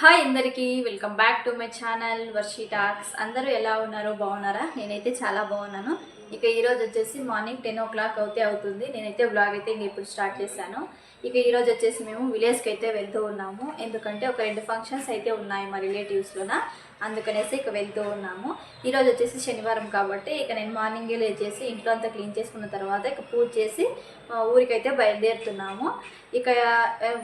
Hi అందరికీ welcome back to my channel Varshi talks. అందరూ ఎలా ఉన్నారో బాగున్నారా? నేనైతే చాలా బాగున్నాను. ఇక ఈరోజు వచ్చేసి మార్నింగ్ టెన్ ఓ క్లాక్ అవుతే అవుతుంది. నేనైతే బ్లాగ్ అయితే ఇంక ఇప్పుడు స్టార్ట్ చేశాను. ఇక ఈరోజు వచ్చేసి మేము విలేజ్కి అయితే వెళ్తూ ఉన్నాము. ఎందుకంటే ఒక రెండు ఫంక్షన్స్ అయితే ఉన్నాయి మా రిలేటివ్స్లోన అందుకనేసి ఇక వెళ్తూ ఉన్నాము. ఈరోజు వచ్చేసి శనివారం కాబట్టి ఇక నేను మార్నింగే లేచేసి ఇంట్లో అంతా క్లీన్ చేసుకున్న తర్వాత ఇక పూజ చేసి మా ఊరికైతే బయలుదేరుతున్నాము. ఇక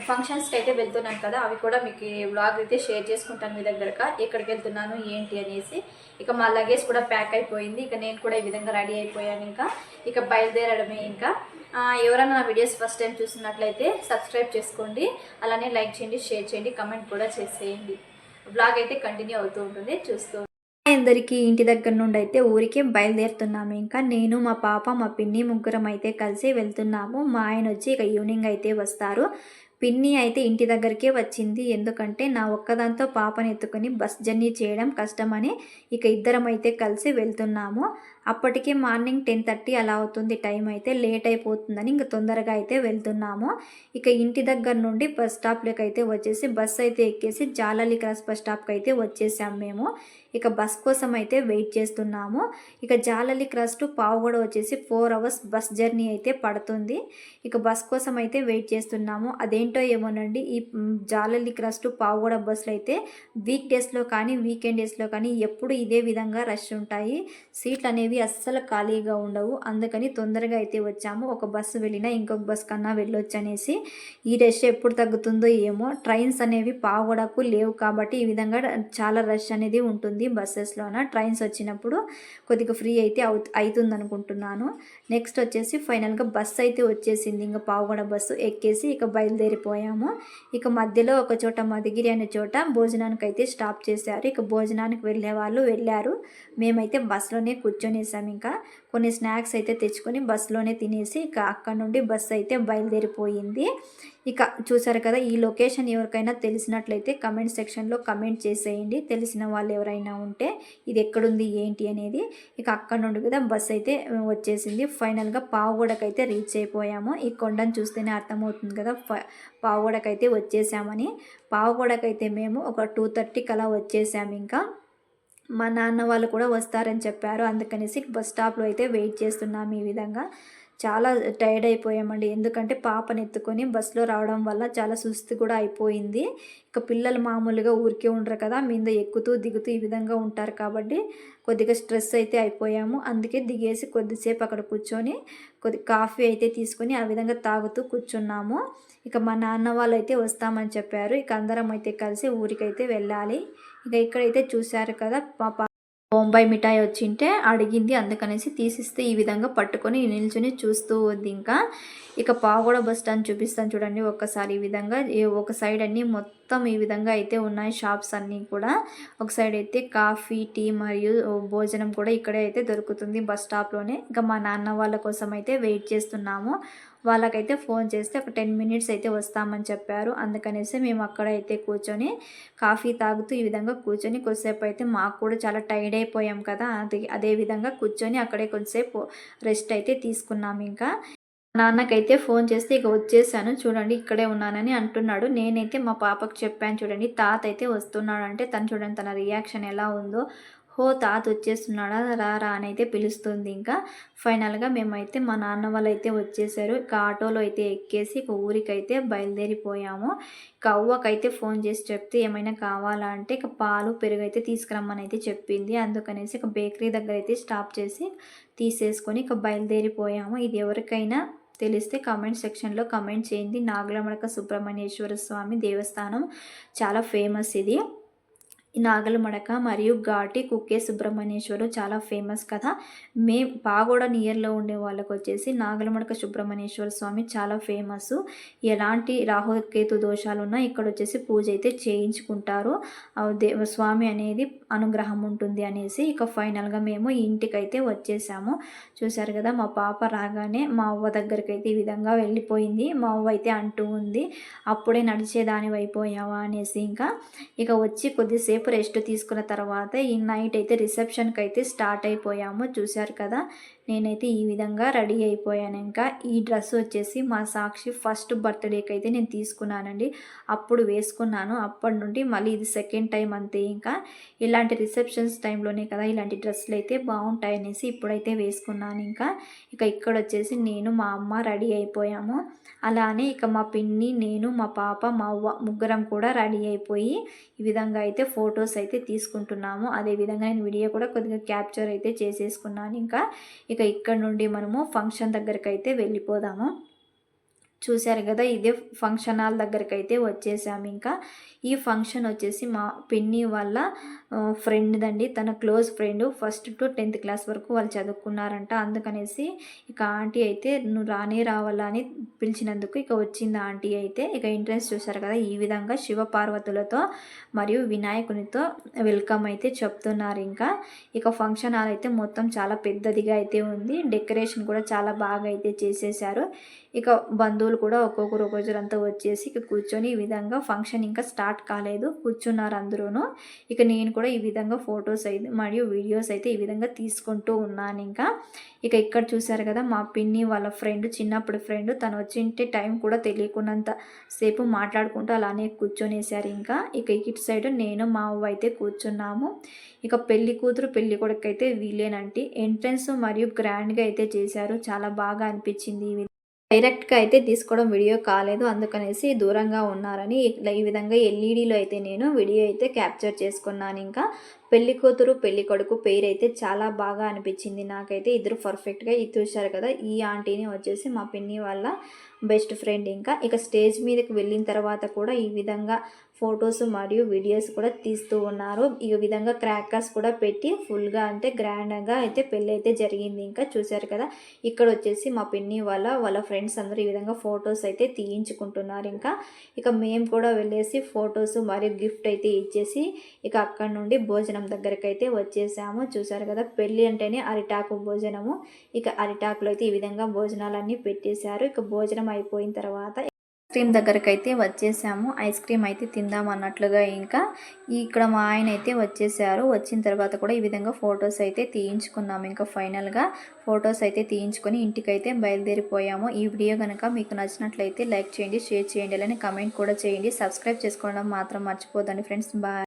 ఫంక్షన్స్కి అయితే వెళ్తున్నాను కదా అవి కూడా మీకు బ్లాగ్ అయితే షేర్ చేసుకుంటాను మీ దగ్గరక. ఎక్కడికి వెళ్తున్నాను ఏంటి అనేసి ఇక మా లగేజ్ కూడా ప్యాక్ అయిపోయింది. ఇక నేను కూడా ఈ విధంగా రెడీ అయిపోయాను ఇంకా. ఇక బయలుదేరడమే ఇంకా. ఎవరైనా నా వీడియోస్ ఫస్ట్ టైం చూసినట్లయితే సబ్స్క్రైబ్ చేసుకోండి. అలానే లైక్ చేయండి షేర్ చేయండి కమెంట్ కూడా చేసేయండి. బ్లాగ్ అయితే కంటిన్యూ అవుతూ ఉంటుంది చూస్తూ అందరికీ ఇంటి దగ్గర నుండి అయితే ఊరికే బయలుదేరుతున్నాము. ఇంకా నేను మా పాప మా పిన్ని ముగ్గురం అయితే కలిసి వెళ్తున్నాము. మా ఆయన వచ్చి ఇక ఈవినింగ్ అయితే వస్తారు. పిన్ని అయితే ఇంటి దగ్గరికే వచ్చింది. ఎందుకంటే నా ఒక్కదాంతో పాపని ఎత్తుకొని బస్ జర్నీ చేయడం కష్టమని ఇక ఇద్దరం అయితే కలిసి వెళ్తున్నాము. అప్పటికే మార్నింగ్ టెన్ థర్టీ అలా అవుతుంది టైం అయితే లేట్ అయిపోతుందని ఇంక తొందరగా అయితే వెళ్తున్నాము. ఇక ఇంటి దగ్గర నుండి బస్ స్టాప్లోకి అయితే వచ్చేసి బస్ అయితే ఎక్కేసి జాలలి క్రాస్ బస్ స్టాప్కి అయితే వచ్చేసాం మేము. ఇక బస్ కోసం అయితే వెయిట్ చేస్తున్నాము. ఇక జాలలి క్రాస్ టు పావుగడ వచ్చేసి ఫోర్ అవర్స్ బస్ జర్నీ అయితే పడుతుంది. ఇక బస్ కోసం అయితే వెయిట్ చేస్తున్నాము. అదేంటో ఏమోనండి ఈ జాలలి క్రాస్ టు పావుగడ బస్సులు అయితే వీక్ డేస్లో కానీ వీకెండ్ డేస్లో కానీ ఎప్పుడు ఇదే విధంగా రష్ ఉంటాయి. సీట్లు అనేవి అస్సలు ఖాళీగా ఉండవు. అందుకని తొందరగా అయితే వచ్చాము. ఒక బస్సు వెళ్ళినా ఇంకొక బస్ కన్నా వెళ్ళొచ్చు అనేసి ఈ రష్ ఎప్పుడు తగ్గుతుందో ఏమో. ట్రైన్స్ అనేవి పావుగడకు లేవు కాబట్టి ఈ విధంగా చాలా రష్ అనేది ఉంటుంది బస్సెస్లోన. ట్రైన్స్ వచ్చినప్పుడు కొద్దిగా ఫ్రీ అయితే అవు అవుతుంది అనుకుంటున్నాను నెక్స్ట్ వచ్చేసి ఫైనల్గా బస్సు అయితే వచ్చేసింది. ఇంకా పావుగడ బస్సు ఎక్కేసి ఇక బయలుదేరిపోయాము. ఇక మధ్యలో ఒక చోట మధుగిరి అనే చోట భోజనానికి అయితే స్టాప్ చేశారు. ఇక భోజనానికి వెళ్ళే వాళ్ళు వెళ్ళారు. మేమైతే బస్సులోనే కూర్చొని కూర్చొనేసాం ఇంకా. కొన్ని స్నాక్స్ అయితే తెచ్చుకొని బస్సులోనే తినేసి ఇక అక్కడ నుండి బస్సు అయితే బయలుదేరిపోయింది. ఇక చూసారు కదా ఈ లొకేషన్ ఎవరికైనా తెలిసినట్లయితే కమెంట్ సెక్షన్లో కమెంట్ చేసేయండి. తెలిసిన వాళ్ళు ఎవరైనా ఉంటే ఇది ఎక్కడుంది ఏంటి అనేది. ఇక అక్కడ నుండి కదా బస్ అయితే వచ్చేసింది. ఫైనల్గా పావుగూడకైతే రీచ్ అయిపోయాము. ఈ కొండను చూస్తేనే అర్థమవుతుంది కదా ఫ- పావుగూడకైతే వచ్చేసామని. పావుగూడకైతే మేము ఒక టూ థర్టీకి అలా వచ్చేసాము ఇంకా. మా నాన్న వాళ్ళు కూడా వస్తారని చెప్పారు. అందుకనేసి బస్ స్టాప్లో అయితే వెయిట్ చేస్తున్నాము ఈ విధంగా. చాలా టైర్డ్ అయిపోయామండి. ఎందుకంటే పాపని ఎత్తుకొని బస్సులో రావడం వల్ల చాలా సుస్థి కూడా అయిపోయింది. ఇక పిల్లలు మామూలుగా ఊరికే ఉండరు కదా మీద ఎక్కుతూ దిగుతూ ఈ విధంగా ఉంటారు కాబట్టి కొద్దిగా స్ట్రెస్ అయితే అయిపోయాము. అందుకే దిగేసి కొద్దిసేపు అక్కడ కూర్చొని కొద్ది కాఫీ అయితే తీసుకొని ఆ విధంగా తాగుతూ కూర్చున్నాము. ఇక మా నాన్న వాళ్ళు అయితే వస్తామని చెప్పారు. ఇక అందరం అయితే కలిసి ఊరికైతే వెళ్ళాలి. ఇక ఇక్కడైతే చూశారు కదా పాప బొంబాయి మిఠాయి వచ్చింటే అడిగింది. అందుకనేసి తీసిస్తే ఈ విధంగా పట్టుకొని నిల్చుని చూస్తూ ఉంది ఇంకా. ఇక పాగోడ బస్ స్టాండ్ చూపిస్తాను చూడండి ఒక్కసారి ఈ విధంగా. ఒక సైడ్ అన్ని మొత్తం ఈ విధంగా అయితే ఉన్నాయి షాప్స్ అన్నీ కూడా. ఒక సైడ్ అయితే కాఫీ టీ మరియు భోజనం కూడా ఇక్కడే అయితే దొరుకుతుంది బస్ స్టాప్లోనే. ఇంకా మా నాన్న వాళ్ళ కోసం అయితే వెయిట్ చేస్తున్నాము. వాళ్ళకైతే ఫోన్ చేస్తే ఒక టెన్ మినిట్స్ అయితే వస్తామని చెప్పారు. అందుకనేసి మేము అక్కడ అయితే కూర్చొని కాఫీ తాగుతూ ఈ విధంగా కూర్చొని కొద్దిసేపు అయితే మాకు కూడా చాలా టైర్డ్ అయిపోయాం కదా. అది అదే విధంగా కూర్చొని అక్కడే కొద్దిసేపు రెస్ట్ అయితే తీసుకున్నాం ఇంకా. నాన్నకైతే ఫోన్ చేస్తే ఇక వచ్చేసాను. చూడండి ఇక్కడే ఉన్నానని అంటున్నాడు. నేనైతే మా పాపకు చెప్పాను చూడండి తాత అయితే వస్తున్నాడు అంటే తను చూడండి తన రియాక్షన్ ఎలా ఉందో హో తాత వచ్చేస్తున్నాడా రా రా అని అయితే పిలుస్తుంది ఇంకా. ఫైనల్గా మేమైతే మా నాన్న వాళ్ళు అయితే వచ్చేసారు. ఇక ఆటోలో అయితే ఎక్కేసి ఇక ఊరికైతే బయలుదేరిపోయాము. ఇక అవ్వకైతే ఫోన్ చేసి చెప్తే ఏమైనా కావాలా అంటే ఇక పాలు పెరుగు అయితే తీసుకురమ్మని అయితే చెప్పింది. అందుకనేసి ఇక బేకరీ దగ్గర అయితే స్టాప్ చేసి తీసేసుకొని ఇక బయలుదేరిపోయాము. ఇది ఎవరికైనా తెలిస్తే కామెంట్ సెక్షన్లో కమెంట్ చేయండి. నాగలమడక సుబ్రహ్మణ్యేశ్వర స్వామి దేవస్థానం చాలా ఫేమస్ ఇది. నాగలమడక మరియు ఘాటి కుక్కే సుబ్రహ్మణ్యేశ్వరు చాలా ఫేమస్ కదా. మే పాగోడ నియర్లో ఉండే వాళ్ళకు వచ్చేసి నాగలమడక సుబ్రహ్మణ్యేశ్వర స్వామి చాలా ఫేమస్. ఎలాంటి రాహుకేతు దోషాలు ఉన్నా ఇక్కడ వచ్చేసి పూజ అయితే చేయించుకుంటారు దేవ స్వామి అనేది అనుగ్రహం ఉంటుంది అనేసి ఇక ఫైనల్గా మేము ఇంటికైతే వచ్చేసాము. చూశారు కదా మా పాప రాగానే మా అవ్వ దగ్గరికి అయితే ఈ విధంగా వెళ్ళిపోయింది. మా అవ్వ అయితే అంటూ ఉంది అప్పుడే నడిచేదాని అయిపోయావా అనేసి ఇంకా ఇక వచ్చి కొద్దిసేపు కాసేపు రెస్ట్ తీసుకున్న తర్వాత ఈ నైట్ అయితే రిసెప్షన్కి అయితే స్టార్ట్ అయిపోయాము. చూశారు కదా? నేనైతే ఈ విధంగా రెడీ అయిపోయాను. ఇంకా ఈ డ్రెస్ వచ్చేసి మా సాక్షి ఫస్ట్ బర్త్డేకి అయితే నేను తీసుకున్నానండి. అప్పుడు వేసుకున్నాను. అప్పటి నుండి మళ్ళీ ఇది సెకండ్ టైం అంతే. ఇంకా ఇలాంటి రిసెప్షన్స్ టైంలోనే కదా ఇలాంటి డ్రెస్సులు అయితే బాగుంటాయి అనేసి ఇప్పుడైతే వేసుకున్నాను. ఇంకా ఇక ఇక్కడ వచ్చేసి నేను మా అమ్మ రెడీ అయిపోయాము. అలానే ఇక మా పిన్ని నేను మా పాప మా అవ్వ ముగ్గురం కూడా రెడీ అయిపోయి ఈ విధంగా అయితే ఫొటోస్ అయితే తీసుకుంటున్నాము. అదేవిధంగా నేను వీడియో కూడా కొద్దిగా క్యాప్చర్ అయితే చేసేసుకున్నాను. ఇంకా ఇక ఇక్కడ నుండి మనము ఫంక్షన్ దగ్గరికి అయితే వెళ్ళిపోదాము. చూశారు కదా ఇదే ఫంక్షన్ హాల్ దగ్గరికి అయితే వచ్చేసాము ఇంకా. ఈ ఫంక్షన్ వచ్చేసి మా పిన్ని వాళ్ళ ఫ్రెండ్దండి తన close friend first to tenth class వరకు వాళ్ళు చదువుకున్నారంట. అందుకనేసి ఇక ఆంటీ అయితే నువ్వు రానే రావాలా అని పిలిచినందుకు ఇక వచ్చింది ఆంటీ అయితే. ఇక ఎంట్రెన్స్ చూశారు కదా ఈ విధంగా శివ పార్వతులతో మరియు వినాయకునితో వెల్కమ్ అయితే చెప్తున్నారు ఇంకా. ఇక ఫంక్షన్ హాల్ అయితే మొత్తం చాలా పెద్దదిగా అయితే ఉంది. డెకరేషన్ కూడా చాలా బాగా అయితే చేసేసారు ఇక బంధువు బంధువులు కూడా ఒక్కొక్కరు ఒక్కొక్కరు అంతా వచ్చేసి ఇక కూర్చొని ఈ విధంగా ఫంక్షన్ ఇంకా స్టార్ట్ కాలేదు. కూర్చున్నారు అందరూను ఇక నేను కూడా ఈ విధంగా ఫొటోస్ అయితే మరియు వీడియోస్ అయితే ఈ విధంగా తీసుకుంటూ ఉన్నాను ఇంకా. ఇక ఇక్కడ చూసారు కదా మా పిన్ని వాళ్ళ ఫ్రెండ్ చిన్నప్పుడు ఫ్రెండ్ తను వచ్చింటే టైం కూడా తెలియకున్నంత సేపు మాట్లాడుకుంటూ అలానే కూర్చొనేసారు ఇంకా. ఇక ఇటు సైడ్ నేను మా అవ్వ అయితే కూర్చున్నాము. ఇక పెళ్ళి కూతురు పెళ్ళి కొడుకు అయితే వీలేనంటి ఎంట్రన్స్ మరియు గ్రాండ్గా అయితే చేశారు. చాలా బాగా అనిపించింది డైరెక్ట్గా అయితే తీసుకోవడం వీడియో కాలేదు. అందుకనేసి దూరంగా ఉన్నారని ఈ విధంగా ఎల్ఈడిలో అయితే నేను వీడియో అయితే క్యాప్చర్ చేసుకున్నాను ఇంకా. పెళ్ళి కూతురు పెళ్ళి కొడుకు పేరు అయితే చాలా బాగా అనిపించింది నాకైతే. ఇద్దరు పర్ఫెక్ట్గా ఇది చూశారు కదా. ఈ ఆంటీని వచ్చేసి మా పిన్ని వాళ్ళ బెస్ట్ ఫ్రెండ్ ఇంకా. ఇక స్టేజ్ మీదకి వెళ్ళిన తర్వాత కూడా ఈ విధంగా ఫొటోస్ మరియు వీడియోస్ కూడా తీస్తూ ఉన్నారు. ఈ విధంగా క్రాకర్స్ కూడా పెట్టి ఫుల్గా అంటే గ్రాండ్గా అయితే పెళ్ళి అయితే జరిగింది. ఇంకా చూశారు కదా ఇక్కడ వచ్చేసి మా పిన్ని వాళ్ళ వాళ్ళ ఫ్రెండ్స్ అందరూ ఈ విధంగా ఫొటోస్ అయితే తీయించుకుంటున్నారు. ఇంకా ఇక మేము కూడా వెళ్ళేసి ఫొటోస్ మరియు గిఫ్ట్ అయితే ఇచ్చేసి ఇక అక్కడ నుండి భోజనం దగ్గరికి అయితే వచ్చేసాము. చూశారు కదా పెళ్ళి అంటేనే అరిటాకు భోజనము. ఇక అరిటాకులో అయితే ఈ విధంగా భోజనాలన్నీ పెట్టేశారు. ఇక భోజనం అయిపోయిన తర్వాత క్రీమ్ దగ్గరకు అయితే వచ్చేసాము. ఐస్ క్రీమ్ అయితే తిందాం అన్నట్లుగా ఇంకా. ఇక్కడ మా ఆయన అయితే వచ్చేసారు. వచ్చిన తర్వాత కూడా ఈ విధంగా ఫొటోస్ అయితే తీయించుకున్నాము ఇంకా ఫైనల్గా. ఫొటోస్ అయితే తీయించుకొని ఇంటికైతే బయలుదేరిపోయాము. ఈ వీడియో కనుక మీకు నచ్చినట్లయితే లైక్ చేయండి షేర్ చేయండి అలానే కమెంట్ కూడా చేయండి. సబ్స్క్రైబ్ చేసుకోవడం మాత్రం మర్చిపోదండి ఫ్రెండ్స్. బాయ్.